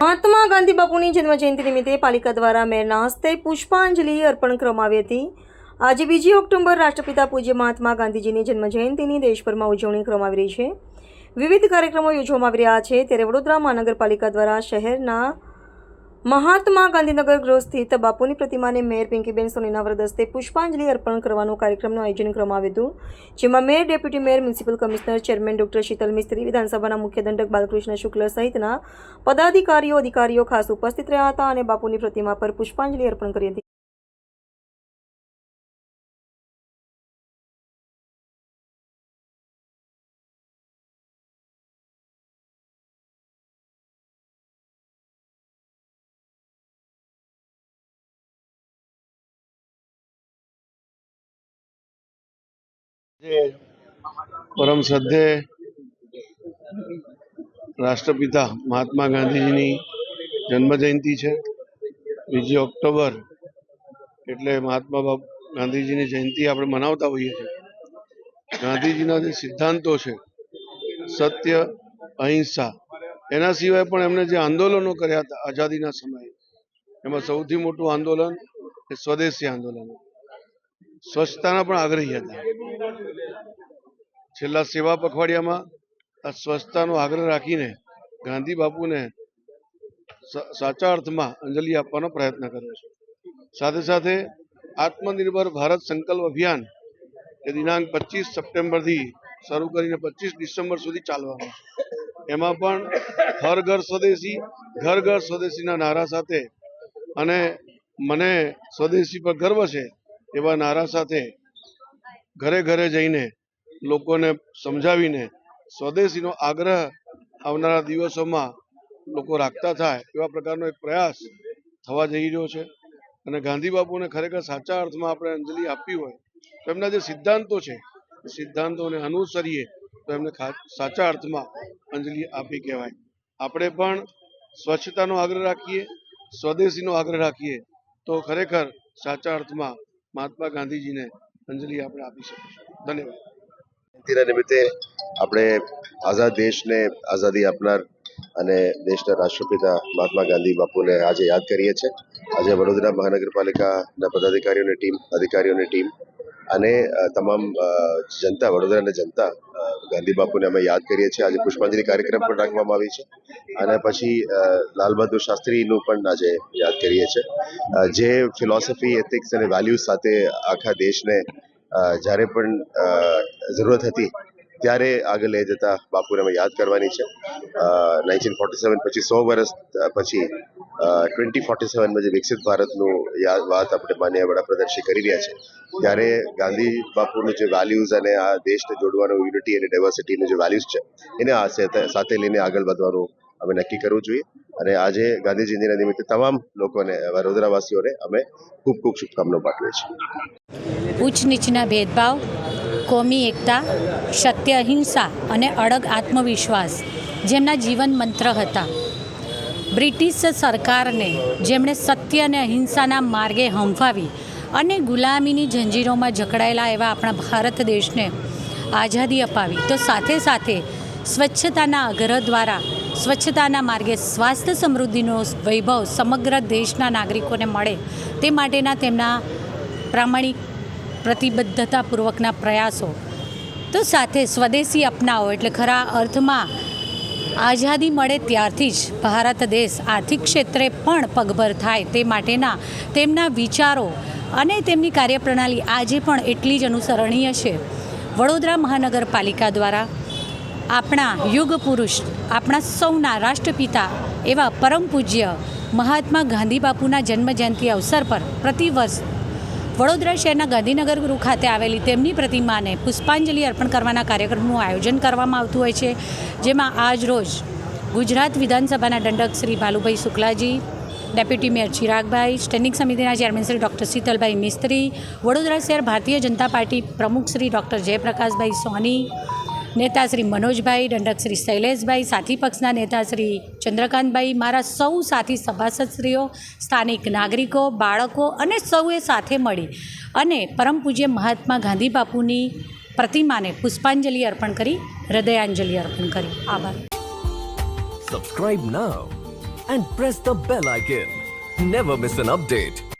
મહાત્મા ગાંધી બાપુની જન્મજયંતિ નિમિત્તે પાલિકા દ્વારા મેરના હસ્તે પુષ્પાંજલિ અર્પણ કરવામાં હતી. આજે બીજી ઓક્ટોબર રાષ્ટ્રપિતા પૂજ્ય મહાત્મા ગાંધીજીની જન્મજયંતિની દેશભરમાં ઉજવણી કરવામાં આવી રહી છે. વિવિધ કાર્યક્રમો યોજવામાં આવી રહ્યા છે. ત્યારે વડોદરા મહાનગરપાલિકા દ્વારા શહેરના મહાત્મા ગાંધીનગર ગૃહ સ્થિત બાપુની પ્રતિમાને મેયર પિંકીબેન સોનીના વરદ હસ્તે પુષ્પાંજલિ અર્પણ કરવાનો કાર્યક્રમનું આયોજન કરવામાં આવ્યું હતું, જેમાં mayor, deputy mayor, municipal commissioner, chairman, doctor Sheetal Mistry, વિધાનસભાના મુખ્ય દંડક બાલકૃષ્ણ શુક્લ સહિતના પદાધિકારીઓ, અધિકારીઓ ખાસ ઉપસ્થિત રહ્યા હતા અને બાપુની પ્રતિમા પર પુષ્પાંજલિ અર્પણ કરી હતી. પરમ શ્રદ્ધે રાષ્ટ્રપિતા મહાત્મા ગાંધીજીની જન્મ જયંતિ છે. બીજી ઓક્ટોબર એટલે મહાત્મા ગાંધીજીની જયંતિ આપણે મનાવતા હોઈએ છીએ. ગાંધીજીના જે સિદ્ધાંતો છે, સત્ય, અહિંસા, એના સિવાય પણ એમણે જે આંદોલનો કર્યા હતા આઝાદીના સમયે, એમાં સૌથી મોટું આંદોલન એ સ્વદેશી આંદોલન સ્વચ્છતાના પણ આગ્રહી હતા. છેલ્લા સેવા પખવાડિયામાં આ સ્વચ્છતાનો આગ્રહ રાખીને ગાંધી બાપુને સાચા અર્થમાં અંજલિ આપવાનો પ્રયત્ન કર્યો છે. સાથે સાથે આત્મનિર્ભર ભારત સંકલ્પ અભિયાન એ દિનાંક પચીસ સપ્ટેમ્બરથી શરૂ કરીને પચીસ ડિસેમ્બર સુધી ચાલવાનું છે એમાં પણ હર ઘર સ્વદેશી, ઘર ઘર સ્વદેશીના નારા સાથે અને મને સ્વદેશી પર ગર્વ છે એવા નારા સાથે ઘરે ઘરે જઈને લોકોને સમજાવીને સ્વદેશીનો આગ્રહ આવનારા દિવસોમાં લોકો રાખતા થાય એવા પ્રકારનો એક પ્રયાસ થવા જઈ રહ્યો છે. અને ગાંધી બાપુને ખરેખર સાચા અર્થમાં આપણે અંજલિ આપવી હોય તો એમના જે સિદ્ધાંતો છે, સિદ્ધાંતોને અનુસરીએ તો એમને સાચા અર્થમાં અંજલિ આપી કહેવાય. આપણે પણ સ્વચ્છતાનો આગ્રહ રાખીએ, સ્વદેશીનો આગ્રહ રાખીએ તો ખરેખર સાચા અર્થમાં મહાત્મા ગાંધીજીને અંજલિ આપણે આપી શકીશું ધન્યવાદ નિમિત્તે આપણે આઝાદ દેશને આઝાદી આપનાર અને દેશના રાષ્ટ્રપિતા મહાત્મા ગાંધી બાપુને આજે યાદ કરીએ છીએ આજે વડોદરા મહાનગરપાલિકાના પદાધિકારીઓની ટીમ અધિકારીઓની ટીમ અને તમામ જનતા વડોદરાની જનતા ગાંધી બાપુને અમે યાદ કરીએ છીએ. આજે પુષ્પાંજલિ કાર્યક્રમ પણ રાખવામાં આવી છે. અને પછી લાલ બહાદુર શાસ્ત્રીનું પણ આજે યાદ કરીએ છીએ. જે ફિલોસોફી એથિક્સ અને વેલ્યુઝ સાથે આખા દેશને જ્યારે પણ જરૂરત હતી ત્યારે આગળ લઈ જતા બાપુને અમે યાદ કરવાની છે. નાઇન્ટીન ફોર્ટી સેવન પછી સો વર્ષ પછી ટ્વેન્ટી ફોર્ટી સેવનમાં જે વિકસિત ભારતનું યાદ વાત આપણે માન્ય વડાપ્રધાન કરી રહ્યા છે, ત્યારે ગાંધી બાપુનું જે વેલ્યુઝ અને આ દેશને જોડવાનું યુનિટી અને ડાયવર્સિટીનું જે વેલ્યુઝ છે, એને આ સાથે- લઈને આગળ વધવાનું અમે નક્કી કરવું જોઈએ. અને આજે ગાંધી નિમિત્તે તમામ લોકોને વડોદરાવાસીઓને અમે ખૂબ ખૂબ શુભકામનાઓ પાઠવીએ છીએ. ઉચ્ચ નીચના ભેદભાવ કોમી એકતા સત્ય અહિંસા અને અડગ આત્મવિશ્વાસ જેમના જીવન મંત્ર હતા. બ્રિટિશ સરકારને જેમણે સત્ય અને અહિંસાના માર્ગે હંફાવી અને ગુલામીની જંજીરોમાં જકડાયેલા એવા આપણા ભારત દેશને આઝાદી અપાવી, તો સાથે સાથે સ્વચ્છતાના આગ્રહ દ્વારા, સ્વચ્છતાના માર્ગે સ્વાસ્થ્ય સમૃદ્ધિનો વૈભવ સમગ્ર દેશના નાગરિકોને મળે તે માટેના તેમના પ્રામાણિક પ્રતિબદ્ધતાપૂર્વકના પ્રયાસો. તો સાથે સ્વદેશી અપનાવો એટલે ખરા અર્થમાં આઝાદી મળે ત્યારથી જ ભારત દેશ આર્થિક ક્ષેત્રે પણ પગભર થાય તે માટેના તેમના વિચારો અને તેમની કાર્યપ્રણાલી આજે પણ એટલી જ અનુસરણીય છે. વડોદરા મહાનગરપાલિકા દ્વારા આપણા યુગ પુરુષ, આપણા સૌના રાષ્ટ્રપિતા એવા પરમ પૂજ્ય મહાત્મા ગાંધી બાપુના જન્મજયંતિ અવસર પર પ્રતિવર્ષ વડોદરા શહેરના ગાંધીનગર ગૃહ ખાતે આવેલી તેમની પ્રતિમાને પુષ્પાંજલિ અર્પણ કરવાના કાર્યક્રમનું આયોજન કરવામાં આવતું હોય છે, જેમાં આજ રોજ ગુજરાત વિધાનસભાના દંડક Shri Bhalubhai Shuklaji, deputy mayor Chiragbhai, standing સમિતિના ચેરમેન શ્રી ડૉક્ટર શીતલભાઈ મિસ્ત્રી, વડોદરા શહેર ભારતીય જનતા પાર્ટી પ્રમુખ શ્રી ડૉક્ટર જયપ્રકાશભાઈ સોની નેતા શ્રી મનોજભાઈ, દંડક શ્રી શૈલેષભાઈ, સાથી પક્ષના નેતા શ્રી ચંદ્રકાંતભાઈ, મારા સૌ સાથી સભાસદશ્રીઓ, સ્થાનિક નાગરિકો, બાળકો અને સૌએ સાથે મળી અને પરમ પૂજ્ય મહાત્મા ગાંધી બાપુની પ્રતિમાને પુષ્પાંજલિ અર્પણ કરી, હૃદયાંજલિ અર્પણ કરી. આભાર. Subscribe now and press the bell icon never miss an update.